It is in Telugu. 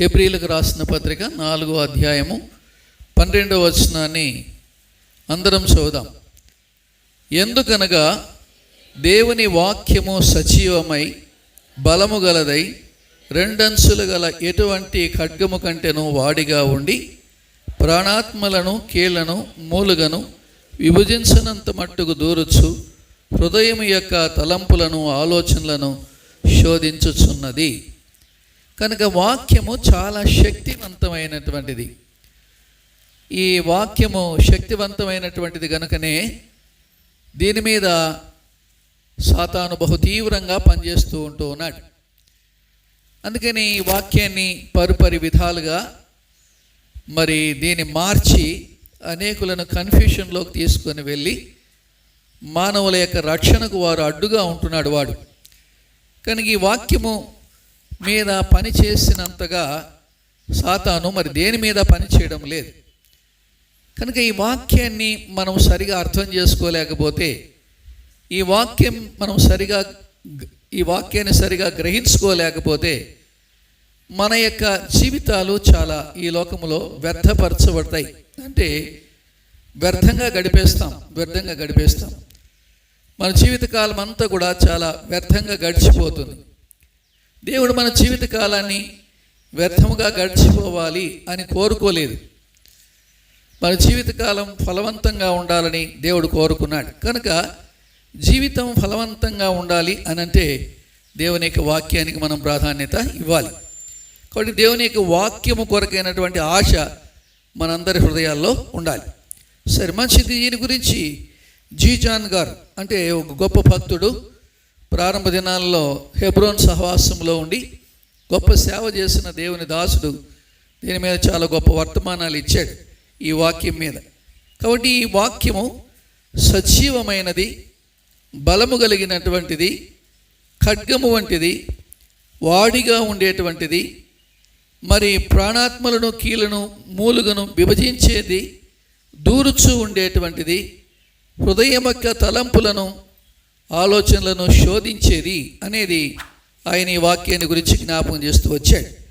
ఏప్రిల్కి రాసిన పత్రిక నాలుగో అధ్యాయము పన్నెండవ వచనాన్ని అందరం చదువుదాం. ఎందుకనగా దేవుని వాక్యము సజీవమై బలము గలదై రెండంచులు గల ఎటువంటి ఖడ్గము కంటెను వాడిగా ఉండి ప్రాణాత్మలను కీళ్ళను మూలుగను విభజించినంత మట్టుకు దూరచ్చు హృదయం యొక్క తలంపులను ఆలోచనలను శోధించుచున్నది. కనుక వాక్యము చాలా శక్తివంతమైనటువంటిది. ఈ వాక్యము శక్తివంతమైనటువంటిది కనుకనే దీని మీద సాతాను బహు తీవ్రంగా పనిచేస్తూ ఉంటూ ఉన్నాడు. అందుకని ఈ వాక్యాన్ని పరుపరి విధాలుగా మరి దీన్ని మార్చి అనేకులను కన్ఫ్యూషన్లోకి తీసుకొని వెళ్ళి మానవుల యొక్క రక్షణకు వారు అడ్డుగా ఉంటున్నాడు వాడు. కానీ ఈ వాక్యము మీద పని చేసినంతగా సాతాను మరి దేని మీద పని చేయడం లేదు. కనుక ఈ వాక్యాన్ని మనం సరిగా అర్థం చేసుకోలేకపోతే ఈ వాక్యం మనం సరిగా ఈ వాక్యాన్ని సరిగా గ్రహించుకోలేకపోతే మన యొక్క జీవితాలు చాలా ఈ లోకంలో వ్యర్థపరచబడతాయి. అంటే వ్యర్థంగా గడిపేస్తాం వ్యర్థంగా గడిపేస్తాం. మన జీవితకాలం అంతా కూడా చాలా వ్యర్థంగా గడిచిపోతుంది. దేవుడు మన జీవితకాలాన్ని వ్యర్థముగా గడిచిపోవాలి అని కోరుకోలేదు. మన జీవితకాలం ఫలవంతంగా ఉండాలని దేవుడు కోరుకున్నాడు. కనుక జీవితం ఫలవంతంగా ఉండాలి అని అంటే దేవుని యొక్క వాక్యానికి మనం ప్రాధాన్యత ఇవ్వాలి. కాబట్టి దేవుని యొక్క వాక్యము కొరకైనటువంటి ఆశ మనందరి హృదయాల్లో ఉండాలి. సరే మంచిది దీని గురించి జీజాన్ గారు అంటే ఒక గొప్ప భక్తుడు ప్రారంభ దినాల్లో హెబ్రోన్ సహవాసంలో ఉండి గొప్ప సేవ చేసిన దేవుని దాసుడు దీని మీద చాలా గొప్ప వర్తమానాలు ఇచ్చాడు ఈ వాక్యం మీద. కాబట్టి ఈ వాక్యము సజీవమైనది బలము కలిగినటువంటిది ఖడ్గము వంటిది వాడిగా ఉండేటువంటిది మరి ప్రాణాత్మలను కీలను మూలుగను విభజించేది దూరుచు ఉండేటువంటిది హృదయం యొక్క తలంపులను ఆలోచనలను శోధించేది అనేది ఆయన ఈ వాక్యాన్ని గురించి జ్ఞాపకం చేస్తూ వచ్చాడు.